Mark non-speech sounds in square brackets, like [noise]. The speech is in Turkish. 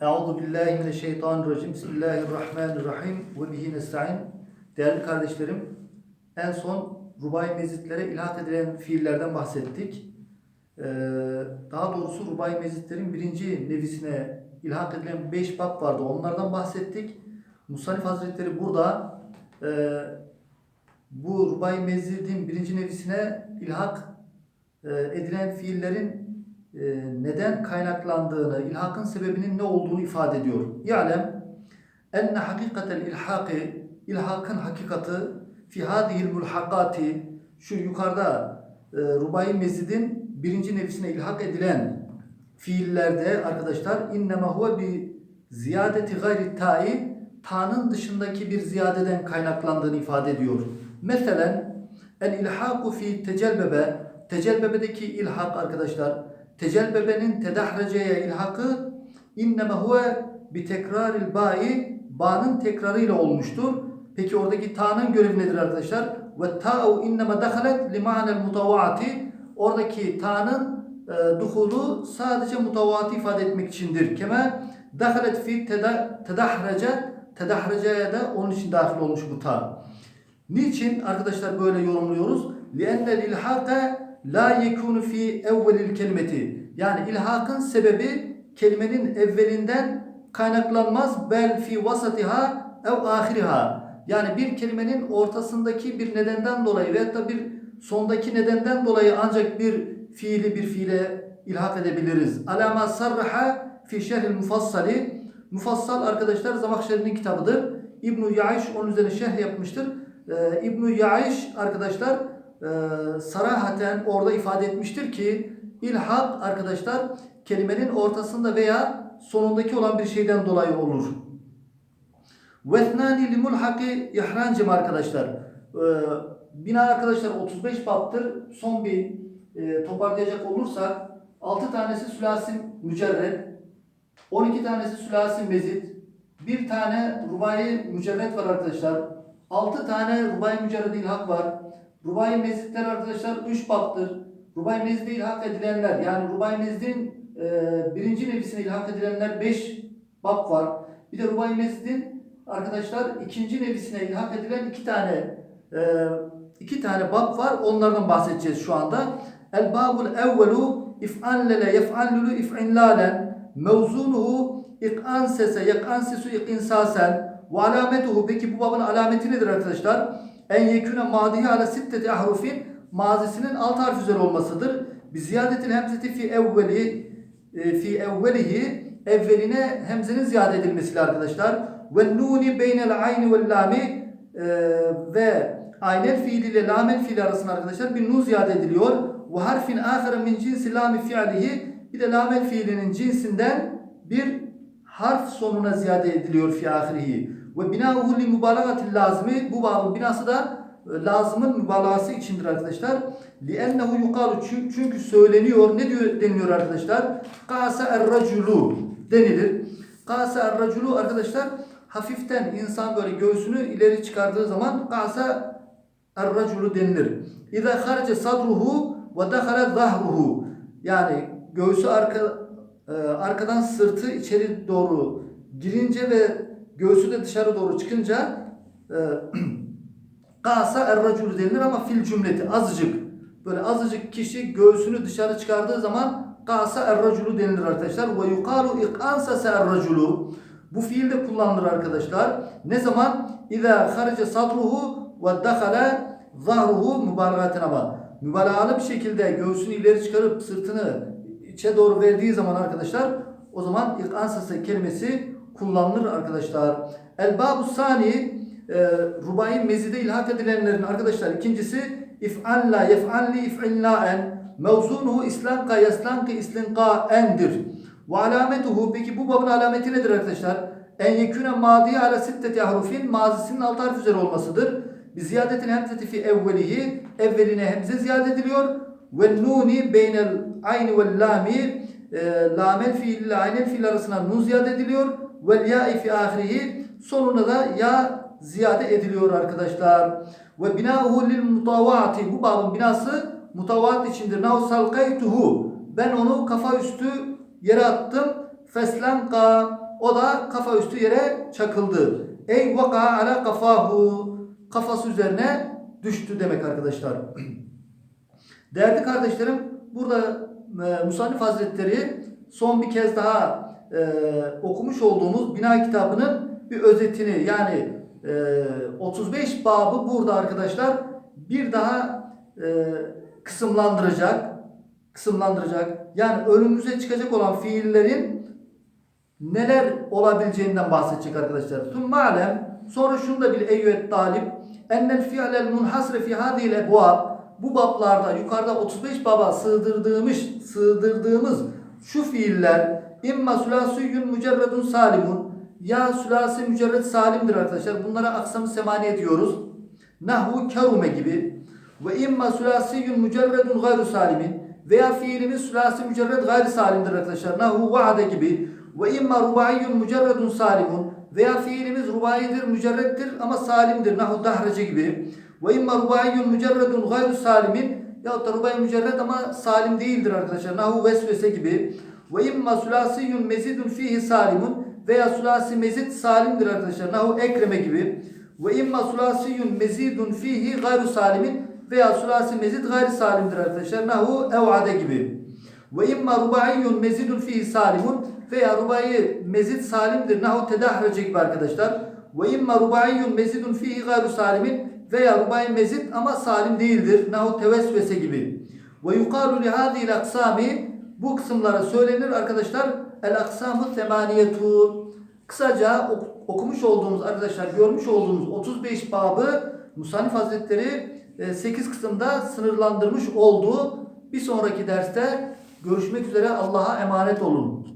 Euzu billahi mineşşeytanirracim. Bismillahirrahmanirrahim. Ve bihi nestaîn. Değerli kardeşlerim, en son rubai mezitlere ilhak edilen fiillerden bahsettik. Ee, daha doğrusu rubai mezitlerin birinci nevisine ilhak edilen beş bab vardı. Onlardan bahsettik. Musanif Hazretleri burada e, bu rubai mezidin birinci nevisine ilhak e, edilen fiillerin neden kaynaklandığını, ilhakın sebebinin ne olduğunu ifade ediyor. Ya'lem enne hakikatel ilhaki ilhakın hakikati fi hadihil mulhakati şu yukarıda e, rubai mezidin birinci nefisine ilhak edilen fiillerde arkadaşlar innema huve bi ziyadeti gayri ta'i ta'nın dışındaki bir ziyadeden kaynaklandığını ifade ediyor. Mesela el ilhaku fi tecelbebe tecelbebedeki ilhak arkadaşlar tecelbebenin tedahreceye ilhakı inneme huve bi tekraril ba'i ba'nın tekrarıyla olmuştur. Peki oradaki ta'nın görevi nedir arkadaşlar? Ve ta'u inneme dakhalet li ma'nel mutavvaati oradaki ta'nın e, duhulu sadece mutavvaatı ifade etmek içindir. Keme dakhalet fi teda- tedahrece tedahreceye de onun için dahil olmuş bu ta. Niçin arkadaşlar böyle yorumluyoruz? لِأَنَّ الْاِلْحَاقَ la yekunu fi evvelil kelimeti. Yani ilhakın sebebi kelimenin evvelinden kaynaklanmaz bel fi vasatiha ev ahiriha. Yani bir kelimenin ortasındaki bir nedenden dolayı veyahut da bir sondaki nedenden dolayı ancak bir fiili bir fiile ilhak edebiliriz. Alama sarraha fi şerhil mufassali. Mufassal arkadaşlar Zamakşeri'nin kitabıdır. İbn-i Yaiş onun üzerine şerh yapmıştır. Ee, İbn-i Yaiş arkadaşlar e, sarahaten orada ifade etmiştir ki ilhak arkadaşlar kelimenin ortasında veya sonundaki olan bir şeyden dolayı olur. Vetnani limulhaki ihrancım arkadaşlar. Ee, bina arkadaşlar 35 baptır. Son bir e, toparlayacak olursak 6 tanesi sülasi mücerred, 12 tanesi sülasi mezit, bir tane rubai mücerred var arkadaşlar. 6 tane rubai mücerred ilhak var. Rubai mezitler arkadaşlar 3 baptır. Rubai mezide ilhak edilenler yani rubai mezidin e, birinci nefisine ilhak edilenler 5 bab var. Bir de rubai mezidin arkadaşlar ikinci nefisine ilhak edilen iki tane e, iki tane bab var. Onlardan bahsedeceğiz şu anda. El babul evvelu if'allele yef'allulu if'inlalen mevzunuhu ik'an sese yak'an sesu ik'insasen ve alametuhu peki bu babın alameti nedir arkadaşlar? En yeküne madihi ala sitteti ahrufin mazisinin alt harf üzeri olmasıdır. Bi ziyadetil hemzeti fi evveli e, fi evvelihi evveline hemzenin ziyade edilmesiyle arkadaşlar. Ve nuni beynel ayni vel lami e, ve aynel fiili ile lamel fiili arasında arkadaşlar bir nun ziyade ediliyor. Ve harfin ahire min cinsi lami fiilihi bir de lamel fiilinin cinsinden bir harf sonuna ziyade ediliyor fi ahirihi. Ve binauhu li mübalağatil lazimi bu babın binası da e, lazımın mübalağası içindir arkadaşlar. Li'ennehu yukalu çünkü, söyleniyor. Ne diyor deniliyor arkadaşlar? Kasa er-raculu denilir. Kasa er-raculu arkadaşlar hafiften insan böyle göğsünü ileri çıkardığı zaman kasa er-raculu denilir. İza harace sadruhu ve dakhala zahruhu. Yani göğsü arka e, arkadan sırtı içeri doğru girince ve göğsü de dışarı doğru çıkınca e, [clears throat] Kasa er-raculu denilir ama fil cümleti azıcık. Böyle azıcık kişi göğsünü dışarı çıkardığı zaman kasa er-raculu denilir arkadaşlar. Ve yukalu ikansase er-raculu. Bu fiil de kullanılır arkadaşlar. Ne zaman? İza harace sadruhu ve dakhala zahruhu mübalağaten ama. Mübalağalı bir şekilde göğsünü ileri çıkarıp sırtını içe doğru verdiği zaman arkadaşlar o zaman ikansase kelimesi kullanılır arkadaşlar. El babu sani e, rubai mezide ilhak edilenlerin arkadaşlar ikincisi if'alla yef'alli if'illaen mevzunuhu islanka yaslanka islinka endir. Ve alametuhu peki bu babın alameti nedir arkadaşlar? En yeküne madi ala sitteti ahrufin mazisinin alt harf üzeri olmasıdır. Bi ziyadetin hemzeti fi evvelihi evveline hemze ziyade ediliyor. Ve nuni beynel ayni vel lami e, lamel fiil ile aynel fiil arasına nun ziyade ediliyor. Vel ya'i fi ahirihi sonuna da ya ziyade ediliyor arkadaşlar. Ve binauhu lil mutavaati bu babın binası mutavaat içindir. Nav salkaytuhu ben onu kafa üstü yere attım. feslenka o da kafa üstü yere çakıldı. Ey vaka ala kafahu kafası üzerine düştü demek arkadaşlar. [clears throat] Değerli kardeşlerim burada e, Musannif Hazretleri son bir kez daha e, okumuş olduğumuz bina kitabının bir özetini yani e, 35 babı burada arkadaşlar bir daha e, kısımlandıracak kısımlandıracak. Yani önümüze çıkacak olan fiillerin neler olabileceğinden bahsedecek arkadaşlar. Sümme alem sonra şunu da bil eyyühet talip ennel fi'lel munhasre fi hadhihi ebvab bu bablarda yukarıda 35 baba sığdırdığımız sığdırdığımız şu fiiller imma sülasiyyün mücerredun salimun ya sülasi mücerred salimdir arkadaşlar. Bunlara aksamı semaniye diyoruz. Nahvu kerume gibi ve imma sülasiyyün mücerredun gayru salimin veya fiilimiz sülasi mücerred gayri salimdir arkadaşlar. Nahu vaade gibi ve imma rubaiyun mücerredun salimun veya fiilimiz rubaidir, mücerreddir ama salimdir. Nahu dahrece gibi. Ve imma rubaiyun mücerredun gayru salimin ya da rubai mücerred ama salim değildir arkadaşlar. Nahu vesvese gibi. Ve imma sülasiyyun mezidun fihi salimun veya sülasi mezid salimdir arkadaşlar. Nahu ekreme gibi. Ve imma sülasiyyun mezidun fihi gayru salimin veya sülasi mezid gayri salimdir arkadaşlar. Nahu evade gibi. Ve imma rubaiyyun mezidun fihi salimun veya rubai mezid salimdir. Nahu tedahrece gibi arkadaşlar. Ve imma rubaiyyun mezidun fihi gayru salimin veya rubai mezid ama salim değildir. Nahu tevesvese gibi. Ve yukalu li hadhihi aksami bu kısımlara söylenir arkadaşlar. El aksamu semaniyetu. Kısaca ok- okumuş olduğumuz arkadaşlar görmüş olduğumuz 35 babı Musannif Hazretleri 8 kısımda sınırlandırmış oldu. Bir sonraki derste görüşmek üzere Allah'a emanet olun.